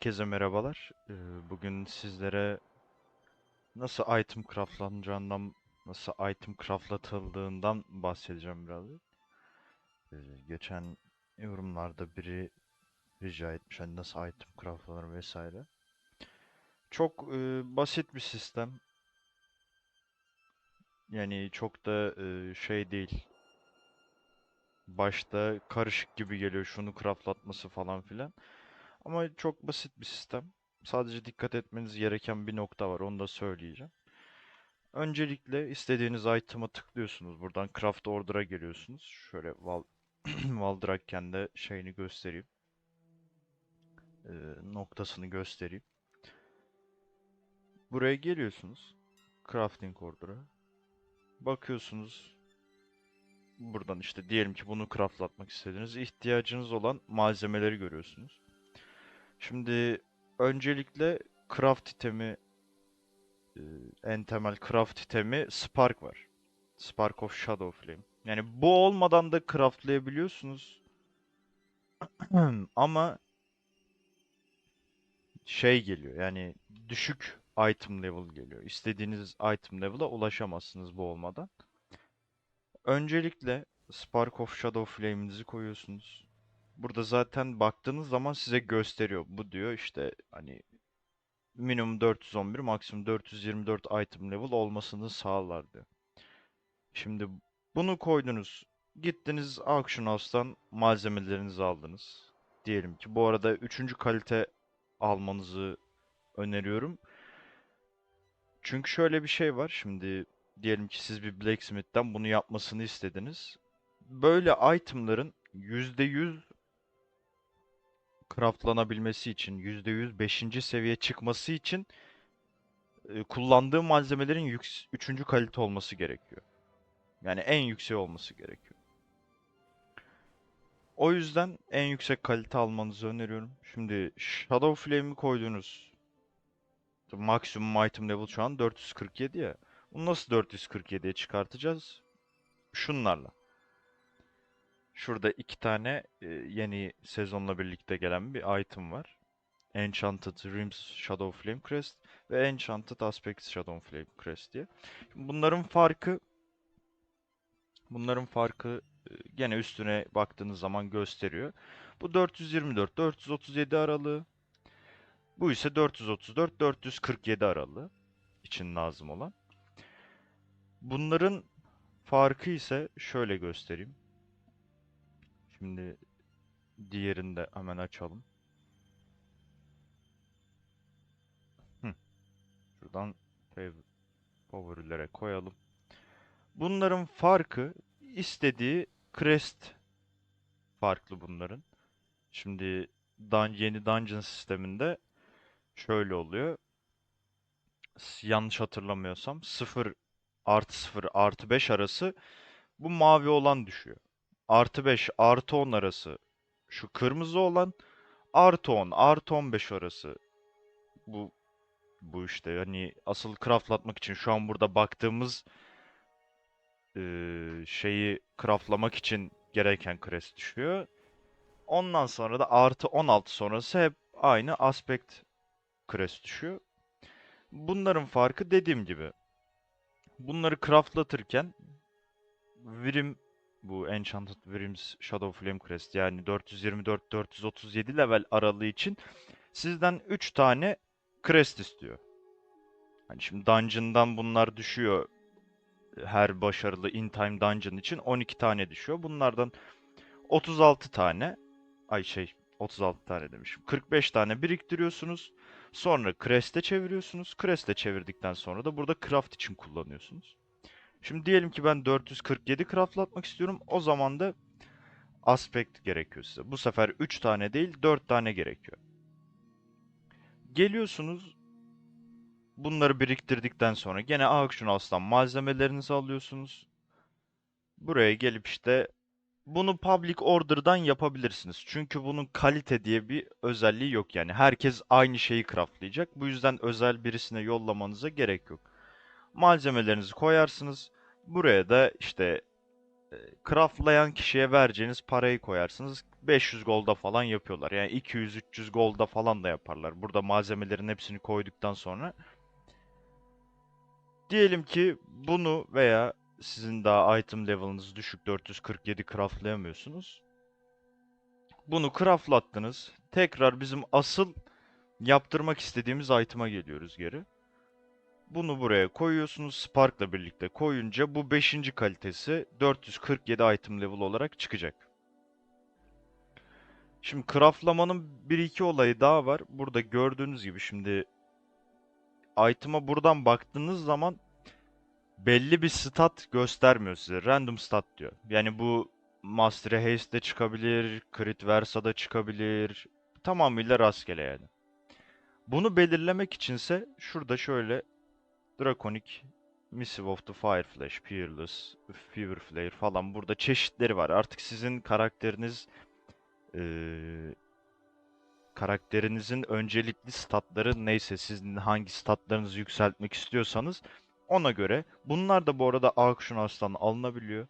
Herkese merhabalar. Ee, Bugün sizlere nasıl item craftlanacağından, nasıl item craftlatıldığından bahsedeceğim biraz. Ee, Geçen yorumlarda biri rica etmiş hani nasıl item craftlanır vesaire. Çok e, basit bir sistem. Yani çok da e, şey değil. Başta karışık gibi geliyor şunu craftlatması falan filan. Ama çok basit bir sistem. Sadece dikkat etmeniz gereken bir nokta var. Onu da söyleyeceğim. Öncelikle istediğiniz item'a tıklıyorsunuz. Buradan Craft Order'a geliyorsunuz. Şöyle Val Valdrakken de şeyini göstereyim. Ee, noktasını göstereyim. Buraya geliyorsunuz. Crafting Order'a. Bakıyorsunuz. Buradan işte diyelim ki bunu craftlatmak istediğiniz ihtiyacınız olan malzemeleri görüyorsunuz. Şimdi öncelikle craft itemi e, en temel craft itemi Spark var. Spark of Shadow Flame. Yani bu olmadan da craftlayabiliyorsunuz. Ama şey geliyor yani düşük item level geliyor. İstediğiniz item level'a ulaşamazsınız bu olmadan. Öncelikle Spark of Shadow Flame'inizi koyuyorsunuz. Burada zaten baktığınız zaman size gösteriyor. Bu diyor işte hani minimum 411, maksimum 424 item level olmasını sağlar diyor. Şimdi bunu koydunuz. Gittiniz Auction House'tan malzemelerinizi aldınız. Diyelim ki bu arada 3. kalite almanızı öneriyorum. Çünkü şöyle bir şey var. Şimdi diyelim ki siz bir blacksmith'ten bunu yapmasını istediniz. Böyle itemların %100 craftlanabilmesi için, %100 5. seviye çıkması için e, kullandığı malzemelerin 3. kalite olması gerekiyor. Yani en yüksek olması gerekiyor. O yüzden en yüksek kalite almanızı öneriyorum. Şimdi Shadow Flame'i koydunuz. Maksimum item level şu an 447 ya. Bunu nasıl 447'ye çıkartacağız? Şunlarla. Şurada iki tane e, yeni sezonla birlikte gelen bir item var. Enchanted Rims Shadow Flame Crest ve Enchanted Aspects Shadow Flame Crest diye. Bunların farkı bunların farkı e, gene üstüne baktığınız zaman gösteriyor. Bu 424 437 aralığı. Bu ise 434 447 aralığı için lazım olan. Bunların farkı ise şöyle göstereyim. Şimdi diğerini de hemen açalım. Hı. Şuradan fav- favorilere koyalım. Bunların farkı istediği crest farklı bunların. Şimdi yeni dungeon sisteminde şöyle oluyor. Yanlış hatırlamıyorsam 0 artı 0 artı 5 arası bu mavi olan düşüyor. Artı 5 artı 10 arası şu kırmızı olan artı 10 artı 15 arası bu bu işte hani asıl craftlatmak için şu an burada baktığımız eee, şeyi craftlamak için gereken crest düşüyor. Ondan sonra da artı 16 sonrası hep aynı aspect crest düşüyor. Bunların farkı dediğim gibi bunları craftlatırken Virim bu Enchanted Virim's Shadow Flame Crest yani 424-437 level aralığı için sizden 3 tane crest istiyor. Hani şimdi dungeon'dan bunlar düşüyor. Her başarılı in time dungeon için 12 tane düşüyor. Bunlardan 36 tane ay şey 36 tane demişim. 45 tane biriktiriyorsunuz. Sonra crest'e çeviriyorsunuz. Crest'e çevirdikten sonra da burada craft için kullanıyorsunuz. Şimdi diyelim ki ben 447 craftlatmak istiyorum. O zaman da aspect gerekiyor size. Bu sefer 3 tane değil 4 tane gerekiyor. Geliyorsunuz. Bunları biriktirdikten sonra gene Auction House'tan malzemelerinizi alıyorsunuz. Buraya gelip işte bunu public order'dan yapabilirsiniz. Çünkü bunun kalite diye bir özelliği yok yani. Herkes aynı şeyi craftlayacak. Bu yüzden özel birisine yollamanıza gerek yok. Malzemelerinizi koyarsınız. Buraya da işte e, craftlayan kişiye vereceğiniz parayı koyarsınız. 500 golda falan yapıyorlar. Yani 200-300 golda falan da yaparlar. Burada malzemelerin hepsini koyduktan sonra. Diyelim ki bunu veya sizin daha item level'ınız düşük 447 craftlayamıyorsunuz. Bunu craftlattınız. Tekrar bizim asıl yaptırmak istediğimiz item'a geliyoruz geri. Bunu buraya koyuyorsunuz. Spark'la birlikte koyunca bu 5. kalitesi 447 item level olarak çıkacak. Şimdi craftlamanın bir iki olayı daha var. Burada gördüğünüz gibi şimdi item'a buradan baktığınız zaman belli bir stat göstermiyor size. Random stat diyor. Yani bu Master Haste'de çıkabilir, Crit Versa'da çıkabilir. Tamamıyla rastgele yani. Bunu belirlemek içinse şurada şöyle Draconic, Missive of the Fireflash, Peerless, Fever Flare falan burada çeşitleri var. Artık sizin karakteriniz eee, karakterinizin öncelikli statları neyse sizin hangi statlarınızı yükseltmek istiyorsanız ona göre. Bunlar da bu arada Auction House'tan alınabiliyor.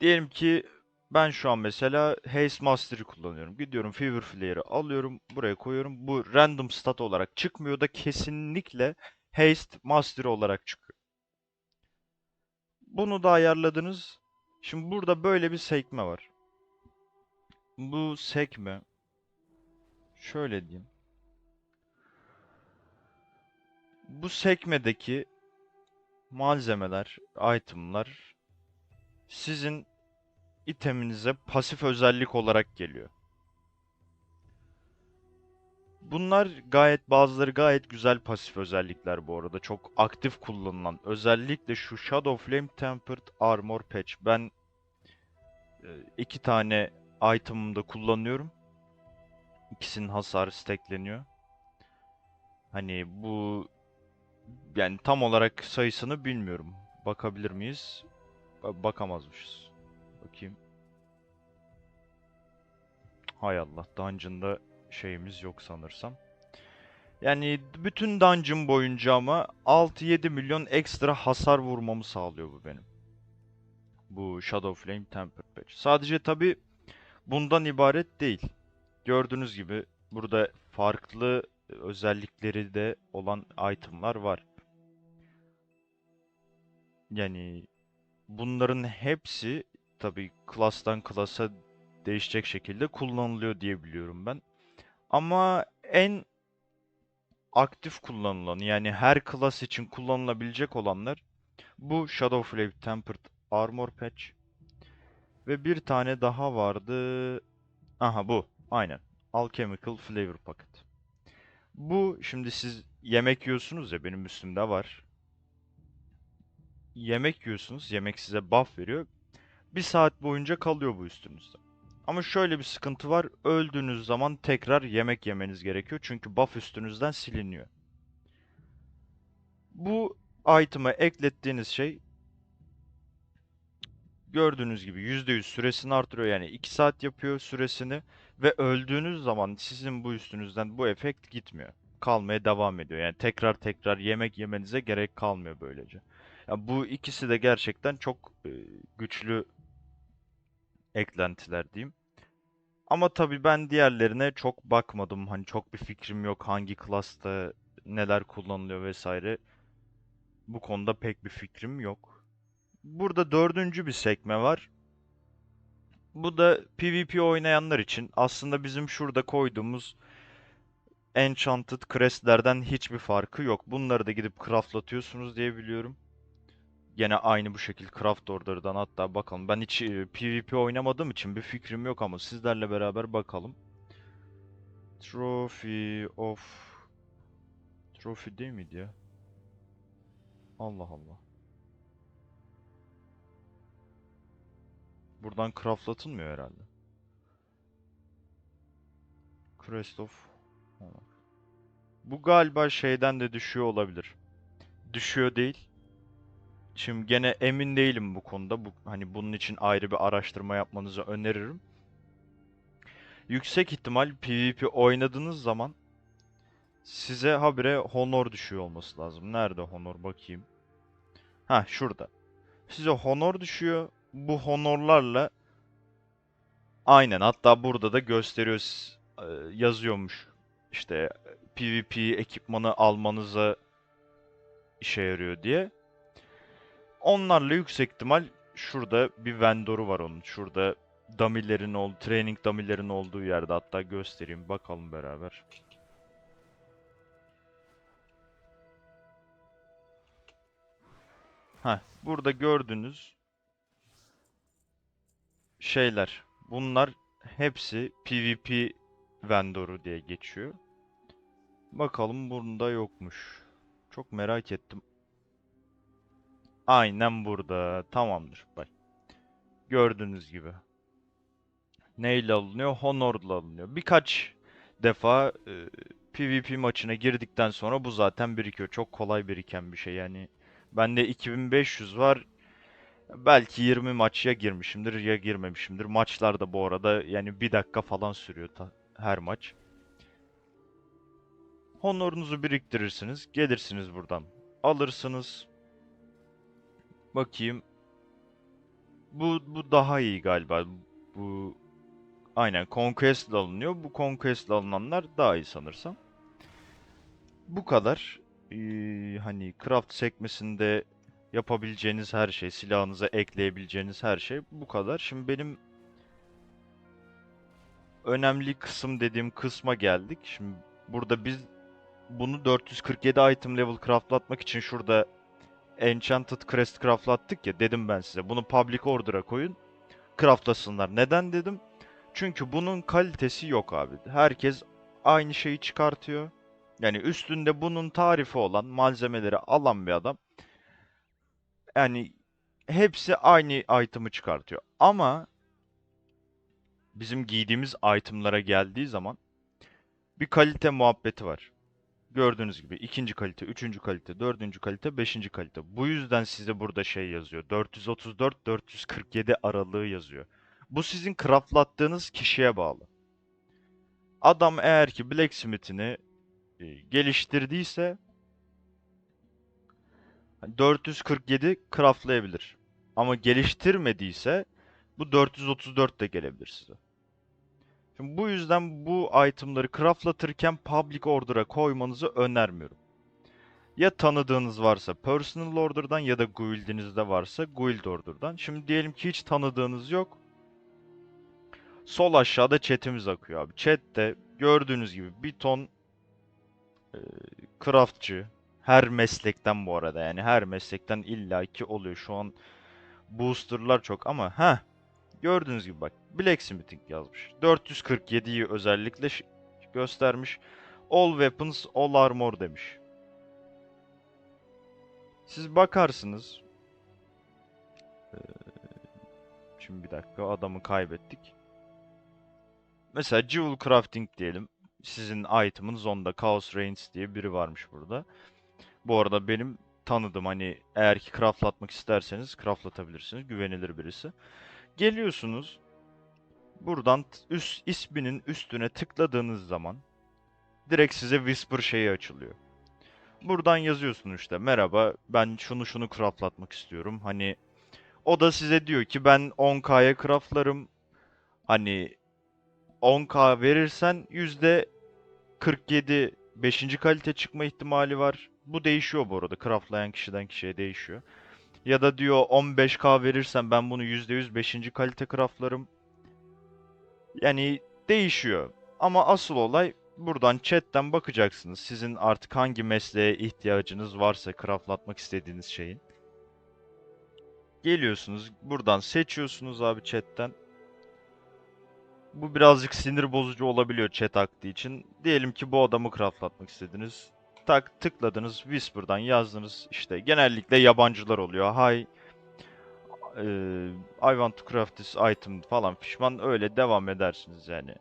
Diyelim ki ben şu an mesela Haste Master'ı kullanıyorum. Gidiyorum Fever Flare'ı alıyorum, buraya koyuyorum. Bu random stat olarak çıkmıyor da kesinlikle Haste Master olarak çıkıyor. Bunu da ayarladınız. Şimdi burada böyle bir sekme var. Bu sekme şöyle diyeyim. Bu sekmedeki malzemeler, itemlar sizin iteminize pasif özellik olarak geliyor. Bunlar gayet bazıları gayet güzel pasif özellikler bu arada. Çok aktif kullanılan. Özellikle şu Shadow Flame Tempered Armor Patch. Ben e, iki tane item'ımda kullanıyorum. İkisinin hasarı stackleniyor. Hani bu yani tam olarak sayısını bilmiyorum. Bakabilir miyiz? Ba- Bakamazmışız. Bakayım. Hay Allah, dungeon'da şeyimiz yok sanırsam. Yani bütün dungeon boyunca ama 6-7 milyon ekstra hasar vurmamı sağlıyor bu benim. Bu Shadow Flame Tempered Patch. Sadece tabi bundan ibaret değil. Gördüğünüz gibi burada farklı özellikleri de olan itemlar var. Yani bunların hepsi tabii class'tan class'a değişecek şekilde kullanılıyor diye biliyorum ben. Ama en aktif kullanılan yani her class için kullanılabilecek olanlar bu Shadow Flame Tempered Armor Patch ve bir tane daha vardı. Aha bu. Aynen. Alchemical Flavor Packet. Bu şimdi siz yemek yiyorsunuz ya benim üstümde var. Yemek yiyorsunuz. Yemek size buff veriyor. Bir saat boyunca kalıyor bu üstünüzde. Ama şöyle bir sıkıntı var. Öldüğünüz zaman tekrar yemek yemeniz gerekiyor. Çünkü buff üstünüzden siliniyor. Bu item'a eklettiğiniz şey gördüğünüz gibi %100 süresini artırıyor. Yani 2 saat yapıyor süresini ve öldüğünüz zaman sizin bu üstünüzden bu efekt gitmiyor. Kalmaya devam ediyor. Yani tekrar tekrar yemek yemenize gerek kalmıyor böylece. Ya bu ikisi de gerçekten çok e, güçlü eklentiler diyeyim. Ama tabii ben diğerlerine çok bakmadım. Hani çok bir fikrim yok hangi class'ta neler kullanılıyor vesaire. Bu konuda pek bir fikrim yok. Burada dördüncü bir sekme var. Bu da PvP oynayanlar için aslında bizim şurada koyduğumuz Enchanted Crest'lerden hiçbir farkı yok. Bunları da gidip craftlatıyorsunuz diye biliyorum. Gene aynı bu şekil craft order'dan hatta bakalım. Ben hiç e, PvP oynamadığım için bir fikrim yok ama sizlerle beraber bakalım. Trophy of Trophy değil miydi ya? Allah Allah. Buradan craftlatılmıyor herhalde. Crest of. Bu galiba şeyden de düşüyor olabilir. Düşüyor değil. Şimdi gene emin değilim bu konuda. Bu hani bunun için ayrı bir araştırma yapmanızı öneririm. Yüksek ihtimal PvP oynadığınız zaman size habire honor düşüyor olması lazım. Nerede honor bakayım. Ha şurada. size honor düşüyor. Bu honorlarla aynen hatta burada da gösteriyor e, yazıyormuş. İşte PvP ekipmanı almanıza işe yarıyor diye. Onlarla yüksek ihtimal şurada bir vendor'u var onun. Şurada dummy'lerin olduğu, training dummy'lerin olduğu yerde hatta göstereyim bakalım beraber. Heh, burada gördüğünüz şeyler. Bunlar hepsi PvP vendor'u diye geçiyor. Bakalım bunda yokmuş. Çok merak ettim. Aynen burada. Tamamdır. Bak. Gördüğünüz gibi. Neyle alınıyor? Honor'la alınıyor. Birkaç defa e, PvP maçına girdikten sonra bu zaten birikiyor. Çok kolay biriken bir şey. Yani bende 2500 var. Belki 20 maç ya girmişimdir ya girmemişimdir. Maçlar da bu arada yani bir dakika falan sürüyor her maç. Honorunuzu biriktirirsiniz. Gelirsiniz buradan. Alırsınız. Bakayım. Bu bu daha iyi galiba. Bu aynen Conquest ile alınıyor. Bu Conquest ile alınanlar daha iyi sanırsam. Bu kadar. Ee, hani craft sekmesinde yapabileceğiniz her şey, silahınıza ekleyebileceğiniz her şey bu kadar. Şimdi benim önemli kısım dediğim kısma geldik. Şimdi burada biz bunu 447 item level craftlatmak için şurada Enchanted Crest craftlattık ya dedim ben size. Bunu public order'a koyun. Craftlasınlar. Neden dedim? Çünkü bunun kalitesi yok abi. Herkes aynı şeyi çıkartıyor. Yani üstünde bunun tarifi olan malzemeleri alan bir adam. Yani hepsi aynı item'ı çıkartıyor. Ama bizim giydiğimiz item'lara geldiği zaman bir kalite muhabbeti var. Gördüğünüz gibi ikinci kalite, üçüncü kalite, dördüncü kalite, beşinci kalite. Bu yüzden size burada şey yazıyor. 434-447 aralığı yazıyor. Bu sizin craftlattığınız kişiye bağlı. Adam eğer ki blacksmith'ini e, geliştirdiyse 447 craftlayabilir. Ama geliştirmediyse bu 434 de gelebilir size. Şimdi bu yüzden bu itemları craftlatırken public order'a koymanızı önermiyorum. Ya tanıdığınız varsa personal order'dan ya da guild'inizde varsa guild order'dan. Şimdi diyelim ki hiç tanıdığınız yok. Sol aşağıda chat'imiz akıyor abi. Chat'te gördüğünüz gibi bir ton e, craftçı, her meslekten bu arada yani her meslekten illaki oluyor. Şu an boosterlar çok ama ha gördüğünüz gibi bak blacksmithing yazmış. 447'yi özellikle göstermiş. All weapons, all armor demiş. Siz bakarsınız. Ee, Şimdi bir dakika adamı kaybettik. Mesela Jewel Crafting diyelim. Sizin item'ınız onda. Chaos Reigns diye biri varmış burada. Bu arada benim tanıdığım hani eğer ki craftlatmak isterseniz craftlatabilirsiniz. Güvenilir birisi. Geliyorsunuz. Buradan üst isminin üstüne tıkladığınız zaman direkt size Whisper şeyi açılıyor. Buradan yazıyorsun işte merhaba ben şunu şunu craftlatmak istiyorum. Hani o da size diyor ki ben 10k'ya craftlarım. Hani 10k verirsen yüzde 47 5. kalite çıkma ihtimali var. Bu değişiyor bu arada. Craftlayan kişiden kişiye değişiyor. Ya da diyor 15k verirsen ben bunu %100 5. kalite craftlarım. Yani değişiyor. Ama asıl olay buradan chatten bakacaksınız. Sizin artık hangi mesleğe ihtiyacınız varsa craftlatmak istediğiniz şeyin. Geliyorsunuz buradan seçiyorsunuz abi chatten. Bu birazcık sinir bozucu olabiliyor chat aktığı için. Diyelim ki bu adamı craftlatmak istediniz. Tak tıkladınız Whisper'dan yazdınız. İşte genellikle yabancılar oluyor. Hi eee, I want to craft this item falan pişman öyle devam edersiniz yani.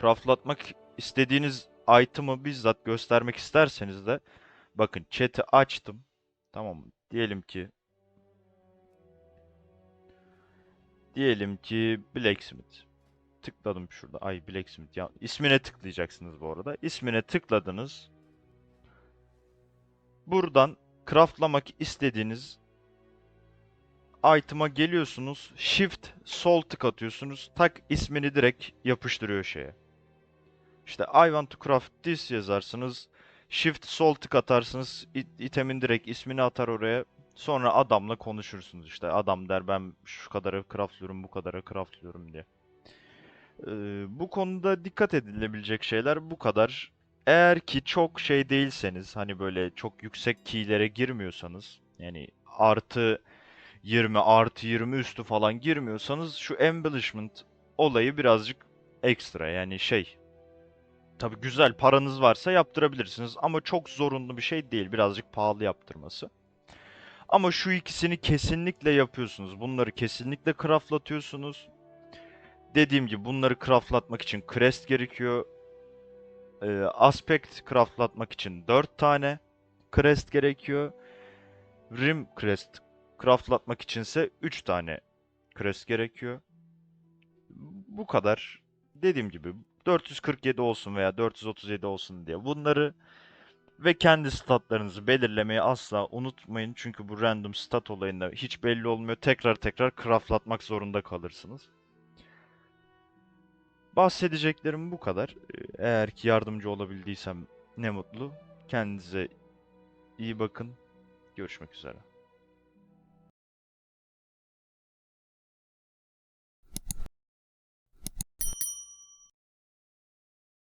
Craftlatmak istediğiniz item'ı bizzat göstermek isterseniz de bakın chat'i açtım. Tamam mı? Diyelim ki diyelim ki Blacksmith. Tıkladım şurada. Ay Blacksmith ya. İsmine tıklayacaksınız bu arada. İsmine item'a geliyorsunuz. Shift sol tık atıyorsunuz. Tak ismini direkt yapıştırıyor şeye. İşte I want to craft this yazarsınız. Shift sol tık atarsınız. it- itemin direkt ismini atar oraya. Sonra adamla konuşursunuz işte. Adam der ben şu kadara craftlıyorum, bu kadara craftlıyorum diye. Ee, bu konuda dikkat edilebilecek şeyler bu kadar. Eğer ki çok şey değilseniz, hani böyle çok yüksek keylere girmiyorsanız, yani artı 20 artı 20 üstü falan girmiyorsanız şu embellishment olayı birazcık ekstra yani şey tabii güzel paranız varsa yaptırabilirsiniz ama çok zorunlu bir şey değil birazcık pahalı yaptırması. Ama şu ikisini kesinlikle yapıyorsunuz. Bunları kesinlikle craftlatıyorsunuz. Dediğim gibi bunları craftlatmak için crest gerekiyor. Ee, aspect craftlatmak için 4 tane crest gerekiyor. Rim crest craftlatmak içinse 3 tane crest gerekiyor. Bu kadar. Dediğim gibi 447 olsun veya 437 olsun diye bunları ve kendi statlarınızı belirlemeyi asla unutmayın. Çünkü bu random stat olayında hiç belli olmuyor. Tekrar tekrar craftlatmak zorunda kalırsınız. Bahsedeceklerim bu kadar. Ee, Eğer ki yardımcı olabildiysem ne mutlu. Kendinize iyi bakın. Görüşmek üzere.